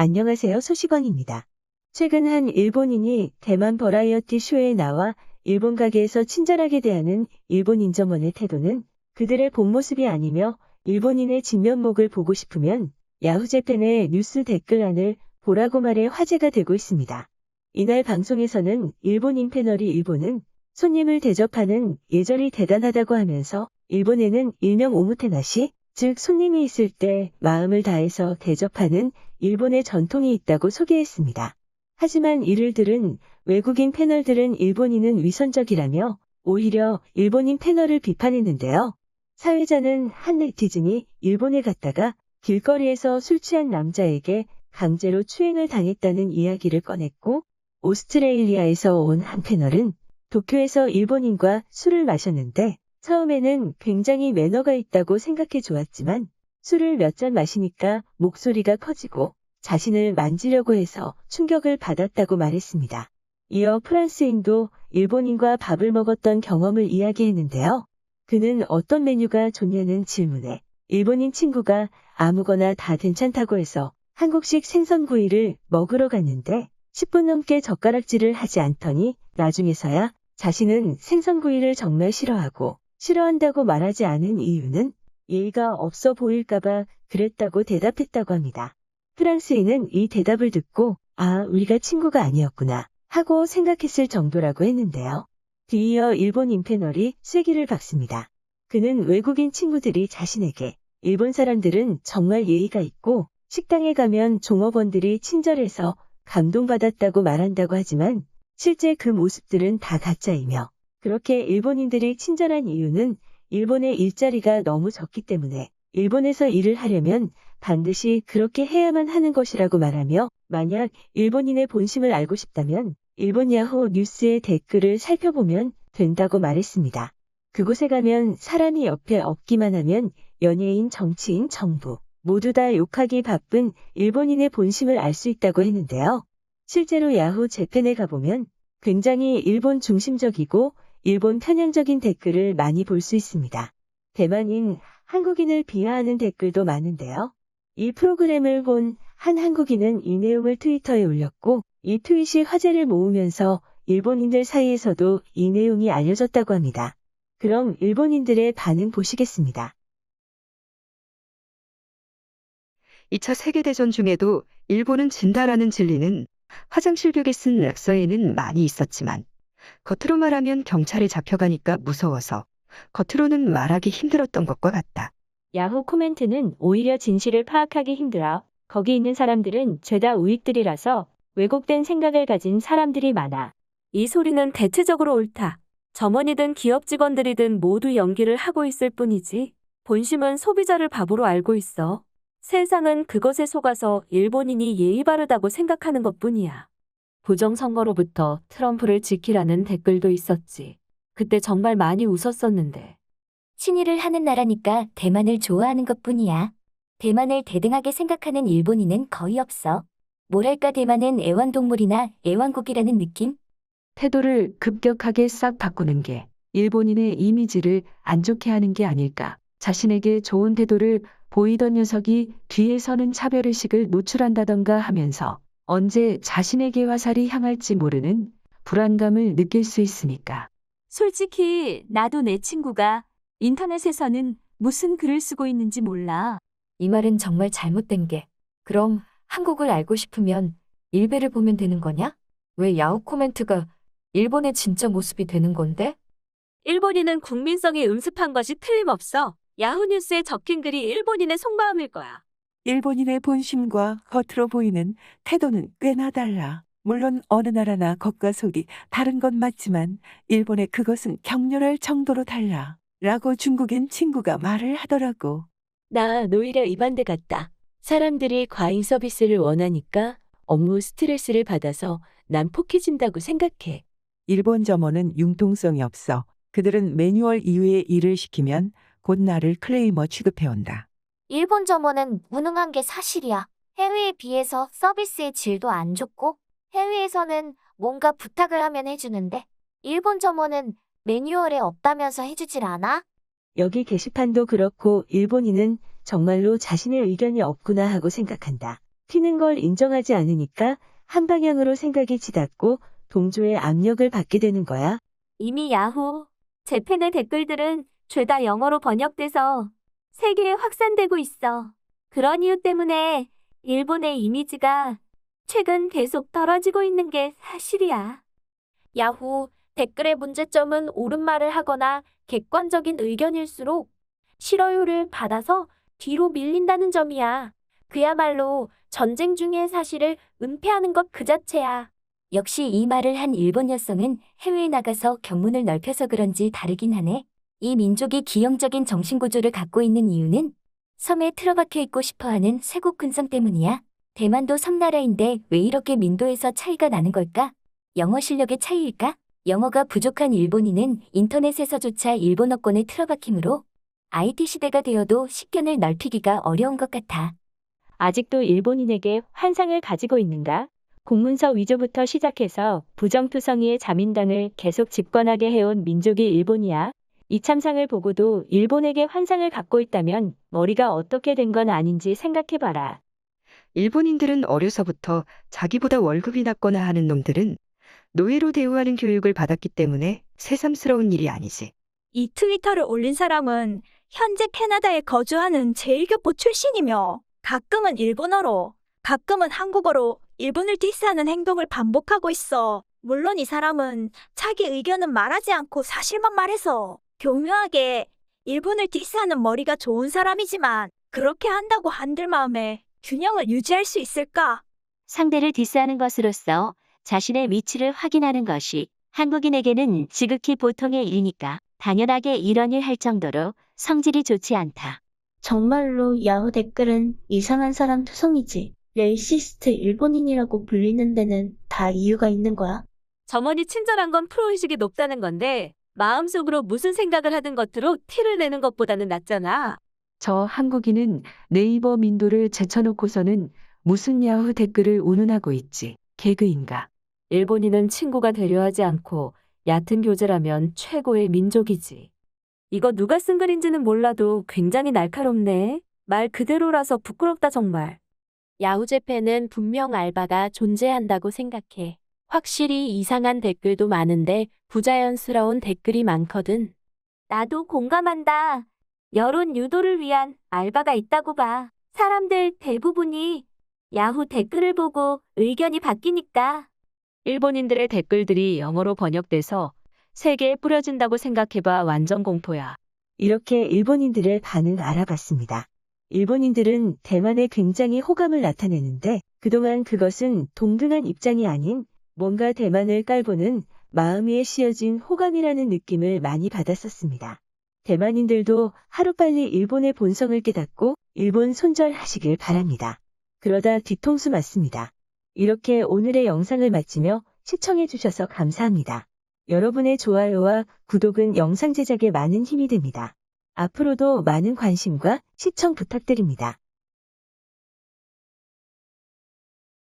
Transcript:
안녕하세요 소시광입니다. 최근 한 일본인이 대만 버라이어티 쇼에 나와 일본 가게에서 친절하게 대하는 일본 인점원의 태도는 그들의 본 모습이 아니며 일본인의 진면목을 보고 싶으면 야후재팬의 뉴스 댓글란을 보라고 말해 화제가 되고 있습니다. 이날 방송에서는 일본인 패널이 일본은 손님을 대접하는 예절이 대단하다고 하면서 일본에는 일명 오무테나시, 즉 손님이 있을 때 마음을 다해서 대접하는 일본의 전통이 있다고 소개했습니다. 하지만 이를 들은 외국인 패널들은 일본인은 위선적이라며 오히려 일본인 패널을 비판했는데요. 사회자는 한 네티즌이 일본에 갔다가 길거리에서 술 취한 남자에게 강제로 추행을 당했다는 이야기를 꺼냈고 오스트레일리아에서 온 한 패널은 도쿄에서 일본인과 술을 마셨는데 처음에는 굉장히 매너가 있다고 생각해 좋았지만 술을 몇 잔 마시니까 목소리가 커지고 자신을 만지려고 해서 충격을 받았다고 말했습니다. 이어 프랑스인도 일본인과 밥을 먹었던 경험을 이야기했는데요. 그는 어떤 메뉴가 좋냐는 질문에 일본인 친구가 아무거나 다 괜찮다고 해서 한국식 생선구이를 먹으러 갔는데 10분 넘게 젓가락질을 하지 않더니 나중에서야 자신은 생선구이를 정말 싫어하고 싫어한다고 말하지 않은 이유는 예의가 없어 보일까봐 그랬다고 대답했다고 합니다. 프랑스인은 이 대답을 듣고 아, 우리가 친구가 아니었구나 하고 생각했을 정도라고 했는데요. 뒤이어 일본인 패널이 쐐기를 박습니다. 그는 외국인 친구들이 자신에게 일본 사람들은 정말 예의가 있고 식당에 가면 종업원들이 친절해서 감동받았다고 말한다고 하지만 실제 그 모습들은 다 가짜이며 그렇게 일본인들이 친절한 이유는 일본의 일자리가 너무 적기 때문에 일본에서 일을 하려면 반드시 그렇게 해야만 하는 것이라고 말하며 만약 일본인의 본심을 알고 싶다면 일본 야후 뉴스의 댓글을 살펴보면 된다고 말했습니다. 그곳에 가면 사람이 옆에 없기만 하면 연예인, 정치인, 정부 모두 다 욕하기 바쁜 일본인의 본심을 알 수 있다고 했는데요. 실제로 야후 재팬에 가보면 굉장히 일본 중심적이고 일본 편향적인 댓글을 많이 볼 수 있습니다. 대만인 한국인을 비하하는 댓글도 많은데요. 이 프로그램을 본 한 한국인은 이 내용을 트위터에 올렸고 이 트윗이 화제를 모으면서 일본인들 사이에서도 이 내용이 알려졌다고 합니다. 그럼 일본인들의 반응 보시겠습니다. 2차 세계대전 중에도 일본은 진다라는 진리는 화장실 벽에 쓴 락서에는 많이 있었지만 겉으로 말하면 경찰에 잡혀가니까 무서워서 겉으로는 말하기 힘들었던 것과 같다. 야후 코멘트는 오히려 진실을 파악하기 힘들어 거기 있는 사람들은 죄다 우익들이라서 왜곡된 생각을 가진 사람들이 많아. 이 소리는 대체적으로 옳다. 점원이든 기업 직원들이든 모두 연기를 하고 있을 뿐이지. 본심은 소비자를 바보로 알고 있어. 세상은 그것에 속아서 일본인이 예의 바르다고 생각하는 것 뿐이야. 부정선거로부터 트럼프를 지키라는 댓글도 있었지. 그때 정말 많이 웃었었는데. 친일을 하는 나라니까 대만을 좋아하는 것 뿐이야. 대만을 대등하게 생각하는 일본인은 거의 없어. 뭐랄까 대만은 애완동물이나 애완국이라는 느낌? 태도를 급격하게 싹 바꾸는 게 일본인의 이미지를 안 좋게 하는 게 아닐까. 자신에게 좋은 태도를 보이던 녀석이 뒤에서는 차별의식을 노출한다던가 하면서 언제 자신에게 화살이 향할지 모르는 불안감을 느낄 수 있으니까. 솔직히 나도 내 친구가 인터넷에서는 무슨 글을 쓰고 있는지 몰라. 이 말은 정말 잘못된 게. 그럼 한국을 알고 싶으면 일베를 보면 되는 거냐? 왜 야후 코멘트가 일본의 진짜 모습이 되는 건데? 일본인은 국민성이 음습한 것이 틀림없어. 야후 뉴스에 적힌 글이 일본인의 속마음일 거야. 일본인의 본심과 겉으로 보이는 태도는 꽤나 달라. 물론 어느 나라나 겉과 속이 다른 건 맞지만 일본의 그것은 격렬할 정도로 달라. 라고 중국인 친구가 말을 하더라고. 난 오히려 이 반대 같다. 사람들이 과잉 서비스를 원하니까 업무 스트레스를 받아서 난 포기진다고 생각해. 일본 점원은 융통성이 없어. 그들은 매뉴얼 이외의 일을 시키면 곧 나를 클레이머 취급해온다. 일본 점원은 무능한 게 사실이야. 해외에 비해서 서비스의 질도 안 좋고 해외에서는 뭔가 부탁을 하면 해주는데 일본 점원은 매뉴얼에 없다면서 해주질 않아? 여기 게시판도 그렇고 일본인은 정말로 자신의 의견이 없구나 하고 생각한다. 튀는 걸 인정하지 않으니까 한 방향으로 생각이 치닫고 동조의 압력을 받게 되는 거야. 이미 야후, 재팬의 댓글들은 죄다 영어로 번역돼서 세계에 확산되고 있어. 그런 이유 때문에 일본의 이미지가 최근 계속 떨어지고 있는 게 사실이야. 야후, 댓글의 문제점은 옳은 말을 하거나 객관적인 의견일수록 싫어요를 받아서 뒤로 밀린다는 점이야. 그야말로 전쟁 중의 사실을 은폐하는 것 그 자체야. 역시 이 말을 한 일본 여성은 해외에 나가서 견문을 넓혀서 그런지 다르긴 하네. 이 민족이 기형적인 정신구조를 갖고 있는 이유는 섬에 틀어박혀 있고 싶어하는 쇄국 근성 때문이야. 대만도 섬나라인데 왜 이렇게 민도에서 차이가 나는 걸까? 영어 실력의 차이일까? 영어가 부족한 일본인은 인터넷에서조차 일본어권에 틀어박히므로 IT 시대가 되어도 식견을 넓히기가 어려운 것 같아. 아직도 일본인에게 환상을 가지고 있는가? 공문서 위조부터 시작해서 부정투성이의 자민당을 계속 집권하게 해온 민족이 일본이야. 이 참상을 보고도 일본에게 환상을 갖고 있다면 머리가 어떻게 된 건 아닌지 생각해봐라. 일본인들은 어려서부터 자기보다 월급이 낮거나 하는 놈들은 노예로 대우하는 교육을 받았기 때문에 새삼스러운 일이 아니지. 이 트위터를 올린 사람은 현재 캐나다에 거주하는 제1교포 출신이며 가끔은 일본어로, 가끔은 한국어로 일본을 디스하는 행동을 반복하고 있어. 물론 이 사람은 자기 의견은 말하지 않고 사실만 말해서 교묘하게 일본을 디스하는 머리가 좋은 사람이지만 그렇게 한다고 한들 마음에 균형을 유지할 수 있을까? 상대를 디스하는 것으로써 자신의 위치를 확인하는 것이 한국인에게는 지극히 보통의 일이니까 당연하게 이런 일 할 정도로 성질이 좋지 않다. 정말로 야후 댓글은 이상한 사람 투성이지. 레이시스트 일본인이라고 불리는 데는 다 이유가 있는 거야. 점원이 친절한 건 프로의식이 높다는 건데 마음속으로 무슨 생각을 하든 겉으로 티를 내는 것보다는 낫잖아. 저 한국인은 네이버 민도를 제쳐놓고서는 무슨 야후 댓글을 운운하고 있지. 개그인가. 일본인은 친구가 되려 하지 않고 얕은 교제라면 최고의 민족이지. 이거 누가 쓴 글인지는 몰라도 굉장히 날카롭네. 말 그대로라서 부끄럽다 정말. 야후제팬은 분명 알바가 존재한다고 생각해. 확실히 이상한 댓글도 많은데 부자연스러운 댓글이 많거든. 나도 공감한다. 여론 유도를 위한 알바가 있다고 봐. 사람들 대부분이 야후 댓글을 보고 의견이 바뀌니까. 일본인들의 댓글들이 영어로 번역돼서 세계에 뿌려진다고 생각해봐 완전 공포야. 이렇게 일본인들의 반응 알아봤습니다. 일본인들은 대만에 굉장히 호감을 나타내는데 그동안 그것은 동등한 입장이 아닌 뭔가 대만을 깔보는 마음 위에 씌어진 호감이라는 느낌을 많이 받았었습니다. 대만인들도 하루빨리 일본의 본성을 깨닫고 일본 손절하시길 바랍니다. 그러다 뒤통수 맞습니다. 이렇게 오늘의 영상을 마치며 시청해주셔서 감사합니다. 여러분의 좋아요와 구독은 영상 제작에 많은 힘이 됩니다. 앞으로도 많은 관심과 시청 부탁드립니다.